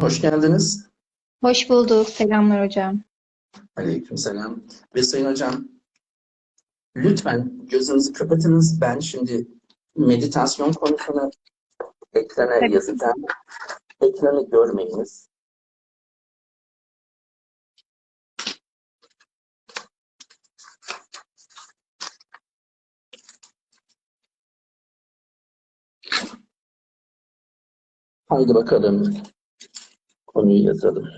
Hoş geldiniz. Hoş bulduk. Selamlar hocam. Aleykümselam. Ve Sayın Hocam, lütfen gözünüzü kapatınız. Ben şimdi meditasyon konusunu ekrana Tabii. yazacağım. Ekranı görmeyiniz. Haydi bakalım. Konuyu yazalım.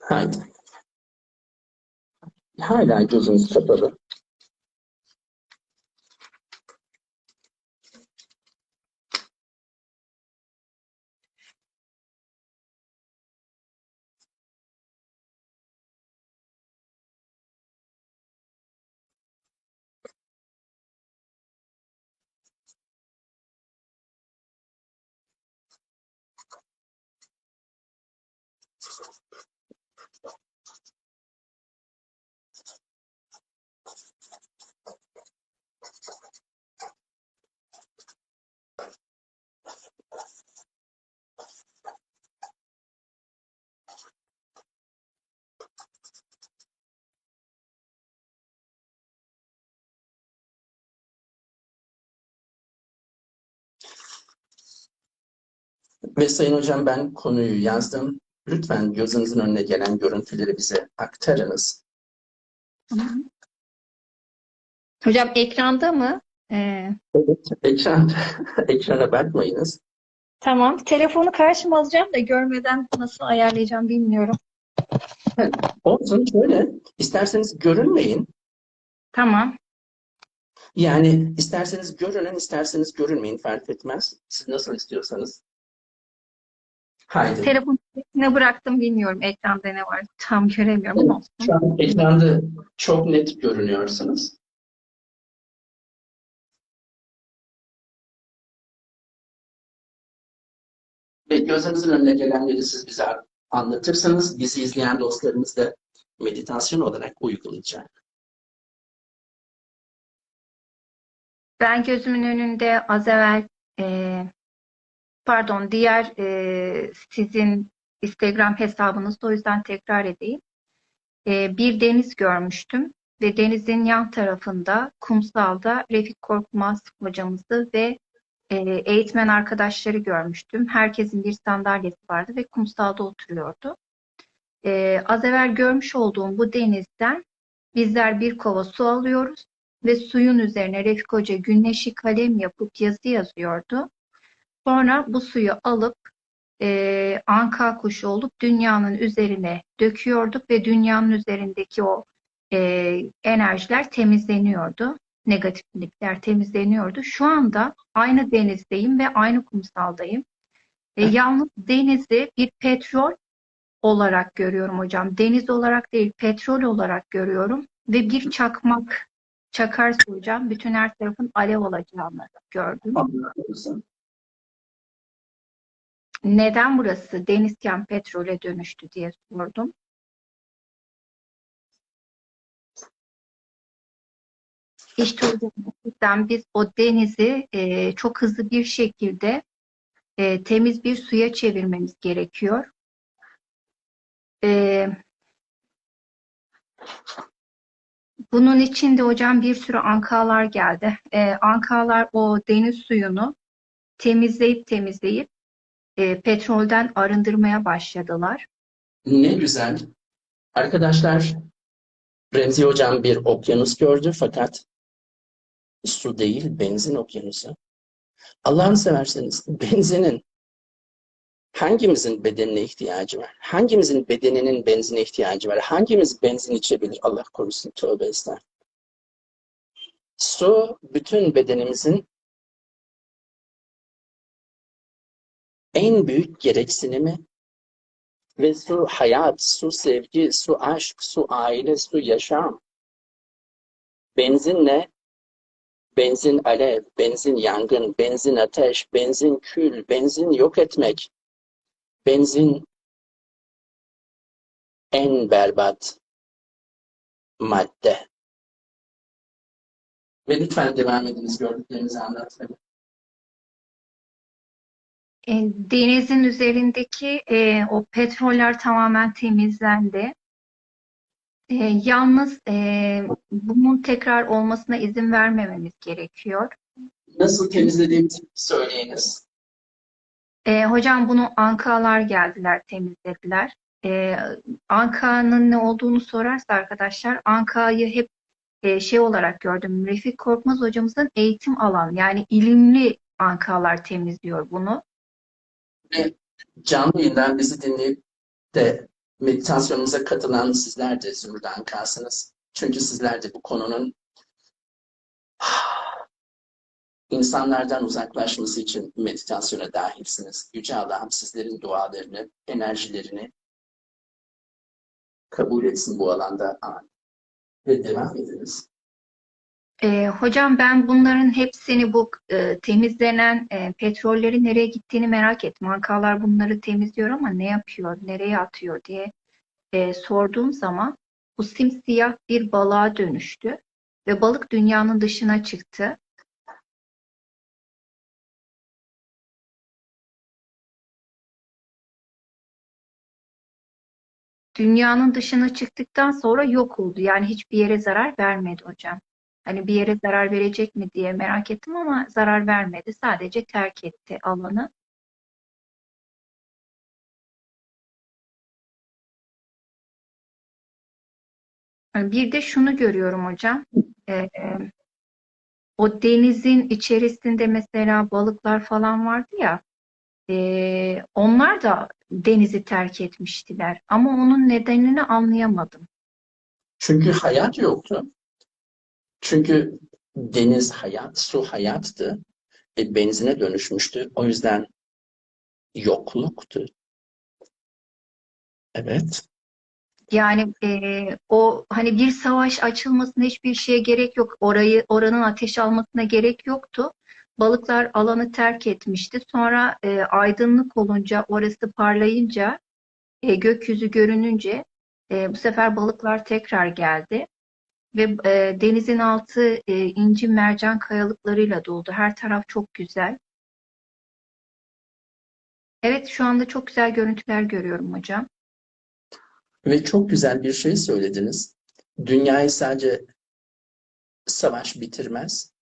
Haydi. Hala gözünüz kapalı. Ve Sayın Hocam ben konuyu yazdım. Lütfen gözünüzün önüne gelen görüntüleri bize aktarınız. Hocam ekranda mı? Ee, Evet, ekran, ekrana bakmayınız. tamam. Telefonu karşıma alacağım da görmeden nasıl ayarlayacağım bilmiyorum. Olsun şöyle, isterseniz görünmeyin. Tamam. Yani isterseniz görünün, isterseniz görünmeyin fark etmez. Siz nasıl istiyorsanız. Haydi. Telefonu ne bıraktım bilmiyorum. Ekranda ne var tam göremiyorum ama olsun. Şu an ekranda çok net görünüyorsunuz. Ve gözünüzün önüne gelenleri siz bize anlatırsanız bizi izleyen dostlarımız da meditasyon olarak uygulayacak. Ben gözümün önünde az evvel e, pardon diğer e, sizin Instagram hesabınızda o yüzden tekrar edeyim. E, bir deniz görmüştüm ve denizin yan tarafında kumsalda Refik Korkmaz hocamızı ve e, eğitmen arkadaşları görmüştüm. Herkesin bir sandalyesi vardı ve kumsalda oturuyordu. E, az evvel görmüş olduğum bu denizden bizler bir kova su alıyoruz ve suyun üzerine Refik Hoca güneşi kalem yapıp yazı yazıyordu. Sonra bu suyu alıp e, anka kuşu olup dünyanın üzerine döküyorduk ve dünyanın üzerindeki o e, enerjiler temizleniyordu. Negatiflikler temizleniyordu. Şu anda aynı denizdeyim ve aynı kumsaldayım. E, yalnız denizi bir petrol olarak görüyorum hocam. Deniz olarak değil, petrol olarak görüyorum ve bir çakmak çakar hocam bütün her tarafın alev olacağını gördüm. Neden burası denizken petrole dönüştü diye sordum. İşte hocam gerçekten biz o denizi e, çok hızlı bir şekilde e, temiz bir suya çevirmemiz gerekiyor. E, bunun için de hocam bir sürü ankalar geldi. E, ankalar o deniz suyunu temizleyip temizleyip e, petrolden arındırmaya başladılar. Ne güzel. Arkadaşlar, Remzi Hocam bir okyanus gördü fakat su değil, benzin okyanusu. Allah'ını severseniz benzinin hangimizin bedenine ihtiyacı var? Hangimizin bedeninin benzine ihtiyacı var? Hangimiz benzin içebilir? Allah korusun. Tövbe estağfurullah. Su bütün bedenimizin en büyük gereksinimi Ve su hayat, su sevgi, su aşk, su aile, su yaşam. Benzin ne? Benzin alev, benzin yangın, benzin ateş, benzin kül, benzin yok etmek. Benzin en berbat madde. Ve lütfen devam ediniz gördüklerinizi anlatmaya. E, denizin üzerindeki e, o petroller tamamen temizlendi. E, yalnız e, bunun tekrar olmasına izin vermememiz gerekiyor. Nasıl temizlediğimizi söyleyiniz. E, hocam bunu ankalar geldiler, temizlediler. E, ankanın ne olduğunu sorarsa arkadaşlar, ankayı hep e, şey olarak gördüm. Refik Korkmaz hocamızın eğitim alan, yani ilimli ankalar temizliyor bunu. Canlı yayından bizi dinleyip de meditasyonumuza katılan sizler de Zümrüt Ankasınız. Çünkü sizler de bu konunun insanlardan uzaklaşması için meditasyona dahilsiniz. Yüce Allah'ım sizlerin dualarını, enerjilerini kabul etsin bu alanda. Amin. Ve devam ediniz. E, hocam ben bunların hepsini bu e, temizlenen e, petrolleri nereye gittiğini merak ettim. Ankalar bunları temizliyor ama ne yapıyor, nereye atıyor diye e, sorduğum zaman bu simsiyah bir balığa dönüştü ve balık dünyanın dışına çıktı. Dünyanın dışına çıktıktan sonra yok oldu. Yani hiçbir yere zarar vermedi hocam. Hani bir yere zarar verecek mi diye merak ettim ama zarar vermedi. Sadece terk etti alanı. Bir de şunu görüyorum hocam. Ee, o denizin içerisinde mesela balıklar falan vardı ya. ee, onlar da denizi terk etmiştiler. Ama onun nedenini anlayamadım. Çünkü hayat yoktu. Çünkü deniz hayat, su hayattı. E, benzine dönüşmüştü. O yüzden yokluktu. Evet. Yani e, o hani bir savaş açılmasına hiçbir şeye gerek yok. Orayı oranın ateş almasına gerek yoktu. Balıklar alanı terk etmişti. Sonra e, aydınlık olunca, orası parlayınca, e, gökyüzü görününce e, bu sefer balıklar tekrar geldi. Ve e, denizin altı e, inci mercan kayalıklarıyla doldu. Her taraf çok güzel. Evet, şu anda çok güzel görüntüler görüyorum hocam. Ve çok güzel bir şey söylediniz. Dünyayı sadece savaş bitirmez.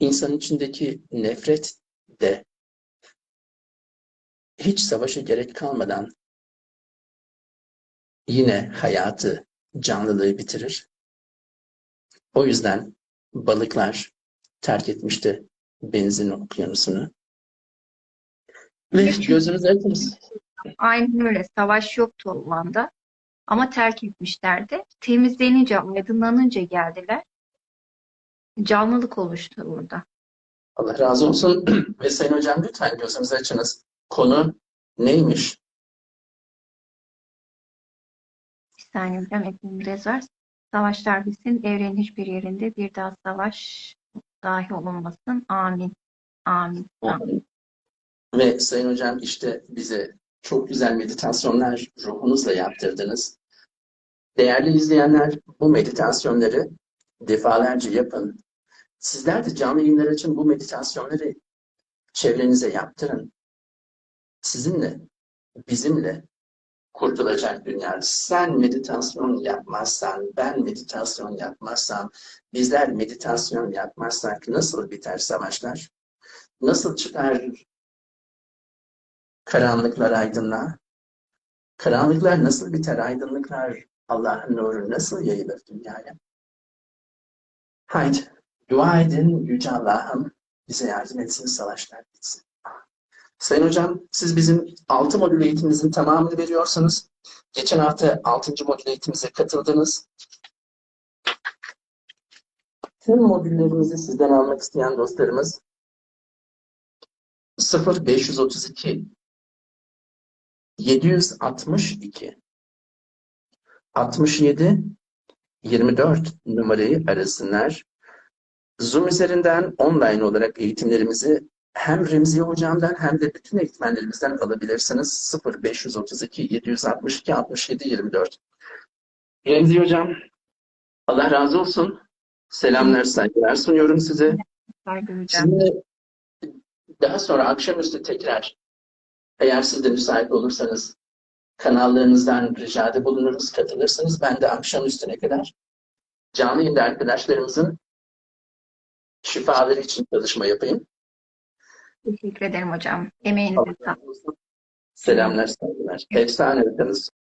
İnsan içindeki nefret de hiç savaşa gerek kalmadan yine hayatı, canlılığı bitirir. O yüzden balıklar terk etmişti benzin okyanusunu. Ve gözünüzü açınız. Aynen öyle. Savaş yoktu o anda. Ama terk etmişlerdi. Temizlenince, aydınlanınca geldiler. Canlılık oluştu burada. Allah razı olsun. Ve Sayın Hocam lütfen gözünüzü açınız. Konu neymiş? Bir saniye hocam ekmeğim biraz var. Savaşlar bitsin. Evrenin hiçbir yerinde bir daha savaş dahi olunmasın. Amin. Amin. Amin. Ve Sayın Hocam işte bize çok güzel meditasyonlar ruhunuzla yaptırdınız. Değerli izleyenler bu meditasyonları defalarca yapın. Sizler de canlı yayınlar için bu meditasyonları çevrenize yaptırın. Sizinle, bizimle kurtulacak dünya. Sen meditasyon yapmazsan, ben meditasyon yapmazsam, bizler meditasyon yapmazsak nasıl biter savaşlar? Nasıl çıkar karanlıklar aydınlığa? Karanlıklar nasıl biter? Aydınlıklar Allah'ın nuru nasıl yayılır dünyaya? Haydi dua edin Yüce Allah'ım bize yardım etsin, savaşlar bitsin. Sayın Hocam, siz bizim 6 modül eğitimimizin tamamını veriyorsanız, geçen hafta 6. modül eğitimimize katıldınız. Tüm modüllerimizi sizden almak isteyen dostlarımız 0532 762 67 24 numarayı arasınlar. Zoom üzerinden online olarak eğitimlerimizi hem Remziye Hocam'dan hem de bütün eğitmenlerimizden alabilirsiniz. 0532 762 67 24. Remziye Hocam, Allah razı olsun. Selamlar, saygılar sunuyorum size. Saygı hocam. Sizinle daha sonra akşamüstü tekrar eğer siz de müsait olursanız kanallarınızdan ricada bulunuruz, katılırsınız. Ben de akşam üstüne kadar canlı yayında arkadaşlarımızın şifaları için çalışma yapayım. Teşekkür ederim hocam. Emeğinize sağlık. Selamlar, saygılar. Efsane öteniz.